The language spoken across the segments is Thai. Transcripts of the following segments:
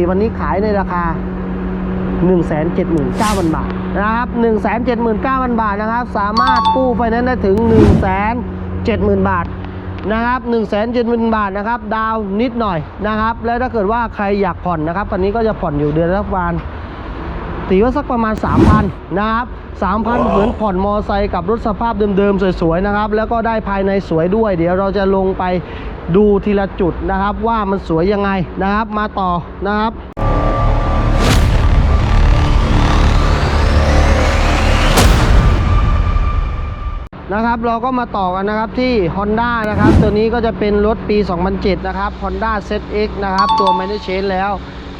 วันนี้ขายในราคา 179,000 บาทนะครับ 179,000 บาทนะครับ สามารถกู้ไฟแนนซ์ได้ถึง 170,000 บาทนะครับ170,000 บาทนะครับ ดาวนิดหน่อยนะครับ แล้วถ้าเกิดว่าใครอยากผ่อนนะครับตอนนี้ก็จะผ่อนอยู่เดือนละประมาณตีว่าสักประมาณ 3,000นะครับ3,000เหมือนผ่อนมอไซค์กับรถสภาพเดิมๆ สวยๆนะครับ แล้วก็ได้ภายในสวยด้วย เดี๋ยวเราจะลงไป ดูทีละจุดนะครับว่ามันสวยยังไงนะครับมาต่อนะครับนะครับเราก็มาต่อกันนะครับที่ Honda นะครับ ตัวนี้ก็จะเป็นรถปี 2007 นะครับ Honda ZX นะครับ ตัว m a n u c h a n แล้ว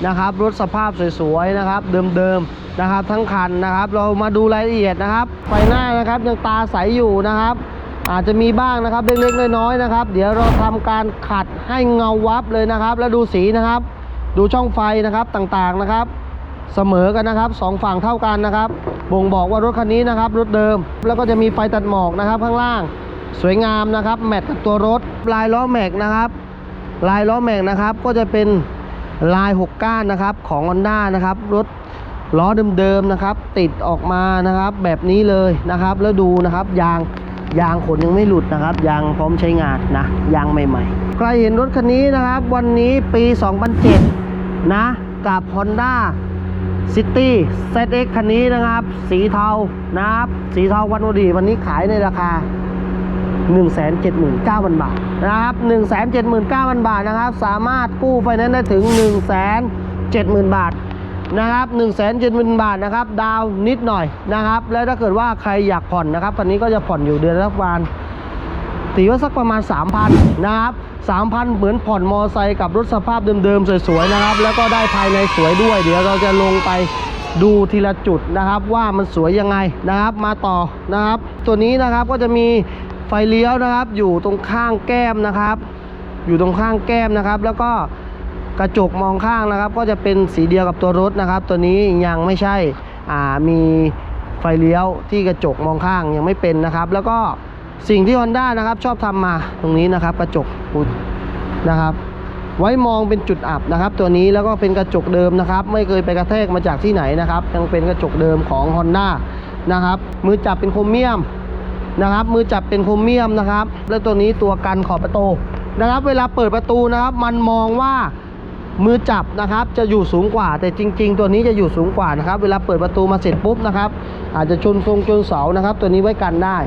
นะครับ รถสภาพสวยๆนะครับ เดิมๆนะครับ ทั้งคันนะครับ เรามาดูรายละเอียดนะครับไฟหน้านะครับยังตาใสอยู่นะครับ อาจจะมีบ้างนะครับเล็กๆน้อยๆนะครับ เดี๋ยวเราทำการขัดให้เงาวับเลยนะครับ แล้วดูสีนะครับ ดูช่องไฟนะครับต่างๆนะครับ เสมอกันนะครับสองฝั่งเท่ากันนะครับ บ่งบอกว่ารถคันนี้นะครับรถเดิม แล้วก็จะมีไฟตัดหมอกนะครับข้างล่าง สวยงามนะครับ แมทกับตัวรถลายล้อแม็กนะครับ ลายล้อแม็กนะครับ ก็จะเป็นลายหกก้านนะครับของ Honda นะครับรถล้อเดิมๆนะครับ ติดออกมานะครับ แบบนี้เลยนะครับ แล้วดูนะครับยาง ยางขนยังไม่หลุดนะครับ ยางพร้อมใช้งานนะ ยางใหม่ๆ ใครเห็นรถคันนี้นะครับ วันนี้ปี 2007 นะ กับ Honda ซิตี้ ZX คันนี้นะครับ สีเทานะครับ สีเทาวันวดีวันนี้ขายในราคา 179,000 บาทนะครับ 179,000 บาทนะครับ สามารถกู้ไฟแนนซ์ได้ถึง 170,000 บาท นะครับ170,000บาทนะครับ ดาวน์นิดหน่อยนะครับ แล้วถ้าเกิดว่าใครอยากผ่อนนะครับตอนนี้ก็จะผ่อนอยู่เดือนละประมาณตีว่าสักประมาณ 3,000นะครับ3,000 เหมือนผ่อนมอไซค์กับรถสภาพเดิมๆ สวยๆนะครับ แล้วก็ได้ภายในสวยด้วย เดี๋ยวเราจะลงไปดูทีละจุดนะครับว่ามันสวยยังไงนะครับ มาต่อนะครับ ตัวนี้นะครับก็จะมีไฟเลี้ยวนะครับ อยู่ตรงข้างแก้มนะครับ อยู่ตรงข้างแก้มนะครับ แล้วก็ กระจกมองข้างนะครับ ก็จะเป็นสีเดียวกับตัวรถนะครับ ตัวนี้ยังไม่ใช่มีไฟเลี้ยวที่กระจกมองข้างยังไม่เป็นนะครับ แล้วก็สิ่งที่ Honda นะครับ ชอบทำมาตรงนี้นะครับ กระจกปุดนะครับ ไว้มองเป็นจุดอับนะครับ ตัวนี้แล้วก็เป็นกระจกเดิมนะครับ ไม่เคยไปกระแทกมาจากที่ไหนนะครับ ยังเป็นกระจกเดิมของ Honda นะครับ มือจับเป็นโครเมียมนะครับ มือจับเป็นโครเมียมนะครับ แล้วตัวนี้ตัวกันขอบประตูนะครับ เวลาเปิดประตูนะครับ มันมองว่า มือจับนะครับจะอยู่สูงกว่า แต่จริง ๆ ตัวนี้จะอยู่สูงกว่านะครับ เวลาเปิดประตูมาเสร็จปุ๊บนะครับ อาจจะชนทรงชนเสานะครับ ตัวนี้ไว้กันได้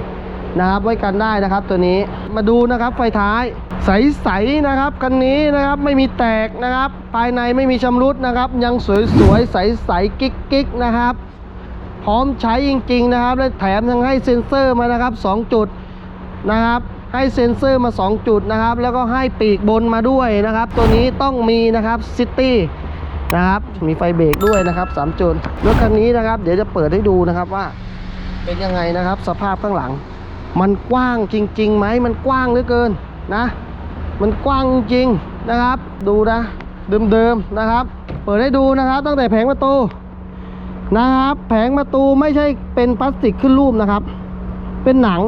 นะครับ ไว้กันได้นะครับตัวนี้มาดูนะครับไฟท้ายใสๆนะครับคันนี้นะครับไม่มีแตกนะครับ ภายในไม่มีชำรุดนะครับ ยังสวยๆใสๆกิ๊กๆนะครับ พร้อมใช้จริง ๆ นะครับ และแถมยังให้เซ็นเซอร์มานะครับ 2 จุดนะครับ ให้เซ็นเซอร์มา 2 จุดนะครับ แล้วก็ให้ปีกบนมาด้วยนะครับ ตัวนี้ต้องมีนะครับซิตี้นะครับมีไฟเบรกด้วยนะครับ3จุดรถคันนี้นะครับ เดี๋ยวจะเปิดให้ดูนะครับว่า เป็นยังไงนะครับ สภาพข้างหลัง มันกว้างจริงๆไหมมันกว้างเหลือเกินนะ มันกว้างจริงนะครับ ดูนะเดิมๆนะครับ เปิดให้ดูนะครับ ตั้งแต่แผงประตูนะครับ แผงประตูไม่ใช่เป็นพลาสติกขึ้นรูปนะครับ เป็นหนัง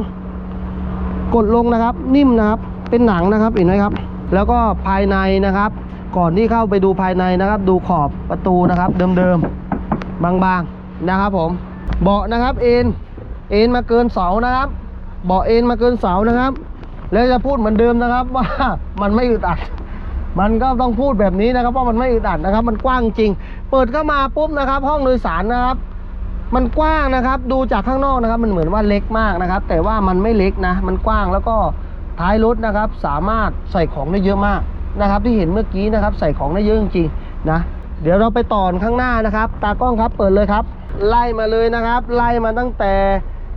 กดลงนะครับ นิ่มนะครับ เป็นหนังนะครับเห็นไหมครับ แล้วก็ภายในนะครับ ก่อนที่เข้าไปดูภายในนะครับ ดูขอบประตูนะครับ เดิมๆบางๆนะครับ ผม เบาะนะครับเอ็นเอ็นมาเกินเสานะครับ เบาะเอ็นมาเกินเสานะครับ แล้วจะพูดเหมือนเดิมนะครับว่ามันไม่อึดอัดมันก็ต้องพูดแบบนี้นะครับว่ามันไม่อึดอัดนะครับ มันกว้างจริง เปิดเข้ามาปุ๊บนะครับ ห้องโดยสารนะครับ มันกว้างนะครับ ดูจากข้างนอกนะครับ มันเหมือนว่าเล็กมากนะครับ แต่ว่ามันไม่เล็กนะ มันกว้างแล้วก็ท้ายรถนะครับ สามารถใส่ของได้เยอะมากนะครับ ที่เห็นเมื่อกี้นะครับ ใส่ของได้เยอะจริงๆนะ เดี๋ยวเราไปต่อข้างหน้านะครับ ตากล้องครับเปิดเลยครับ ไล่มาเลยนะครับ ไล่มาตั้งแต่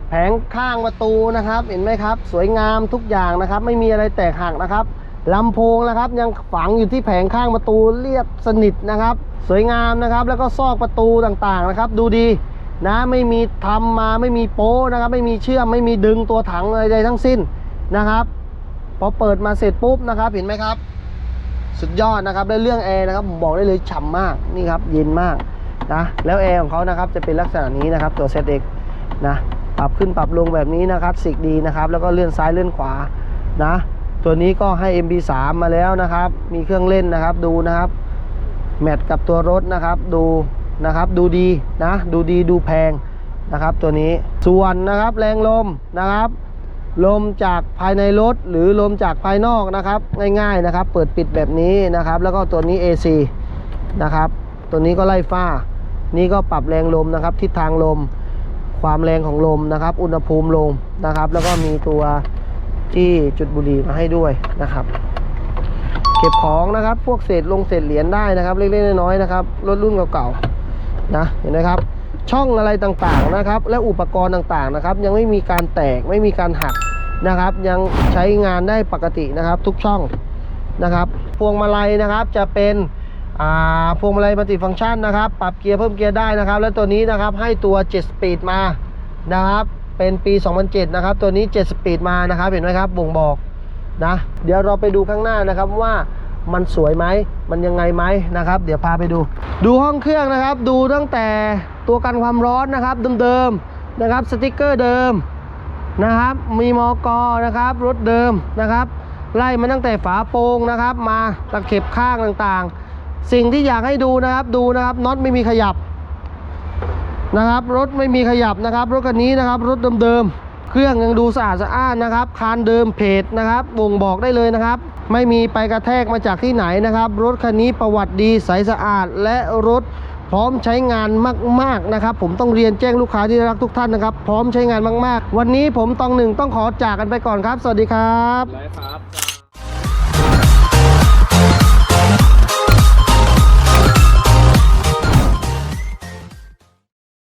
แผงข้างประตูนะครับ เห็นไหมครับ สวยงามทุกอย่างนะครับ ไม่มีอะไรแตกหักนะครับลำโพงนะครับ ยังฝังอยู่ที่แผงข้างประตูเรียบสนิทนะครับ สวยงามนะครับ แล้วก็ซอกประตูต่างๆนะครับ ดูดี นะไม่มีทำมาไม่มีโป้นะครับ ไม่มีเชื่อมไม่มีดึงตัวถังอะไรใดทั้งสิ้นนะครับพอเปิดมาเสร็จปุ๊บนะครับ เห็นไหมครับ สุดยอดนะครับและเรื่องแอร์นะครับผมบอกได้เลยฉ่ำมากนี่ครับเย็นมากนะแล้วแอร์ของเขานะครับจะเป็นลักษณะนี้นะครับตัว ZX นะปรับขึ้นปรับลงแบบนี้นะครับสิกดีนะครับแล้วก็เลื่อนซ้ายเลื่อนขวานะตัวนี้ก็ให้ MB3 มาแล้วนะครับ มีเครื่องเล่นนะครับดูนะครับ แมทกับตัวรถนะครับ ดู นะครับ ดูดีนะ ดูดีดูแพงนะครับ ตัวนี้ส่วนนะครับแรงลมนะครับ ลมจากภายในรถหรือลมจากภายนอกนะครับ ง่ายๆนะครับ เปิดปิดแบบนี้นะครับ แล้วก็ตัวนี้ AC นะครับ ตัวนี้ก็ไล่ฟ้า นี่ก็ปรับแรงลมนะครับ ทิศทางลม ความแรงของลมนะครับ อุณหภูมิลมนะครับ แล้วก็มีตัวที่จุดบุหรี่มาให้ด้วยนะครับ เก็บของนะครับ พวกเศษลงเศษเหรียญได้นะครับ เล็กๆน้อยๆนะครับ รถรุ่นเก่าๆ นะเห็นไหมครับ ช่องอะไรต่างๆนะครับ และอุปกรณ์ต่างๆนะครับ ยังไม่มีการแตกไม่มีการหักนะครับ ยังใช้งานได้ปกตินะครับ ทุกช่องนะครับพวงมาลัยนะครับจะเป็นอ่าพวงมาลัยมัลติฟังก์ชันนะครับ ปรับเกียร์เพิ่มเกียร์ได้นะครับ และตัวนี้นะครับให้ตัว7สปีดมานะครับ เป็นปี 2007 นะครับ ตัวนี้7สปีดมานะครับ เห็นไหมครับ บ่งบอกนะ เดี๋ยวเราไปดูข้างหน้านะครับว่า มันสวยไหมมันยังไงไหมนะครับ เดี๋ยวพาไปดู ดูห้องเครื่องนะครับ ดูตั้งแต่ตัวกันความร้อนนะครับ เดิมๆนะครับสติกเกอร์เดิมนะครับ มีมอกอนะครับรถเดิมนะครับ ไล่มาตั้งแต่ฝาโปรงนะครับ มาตะเข็บข้างต่างๆ สิ่งที่อยากให้ดูนะครับดูนะครับน็อตไม่มีขยับนะครับ รถไม่มีขยับนะครับ รถคันนี้นะครับ รถเดิมๆ เครื่องยังดูสะอาดสะอ้านนะครับคานเดิมเพจนะครับบ่งบอกได้เลยนะครับ ไม่มีไปกระแทกมาจากที่ไหนนะครับ รถคันนี้ประวัติดีใสสะอาดและรถพร้อมใช้งานมากๆนะครับ ผมต้องเรียนแจ้งลูกค้าที่รักทุกท่านนะครับ พร้อมใช้งานมาก ๆ วันนี้ผมตองหนึ่งต้องขอจากกันไปก่อนครับ สวัสดีครับครับ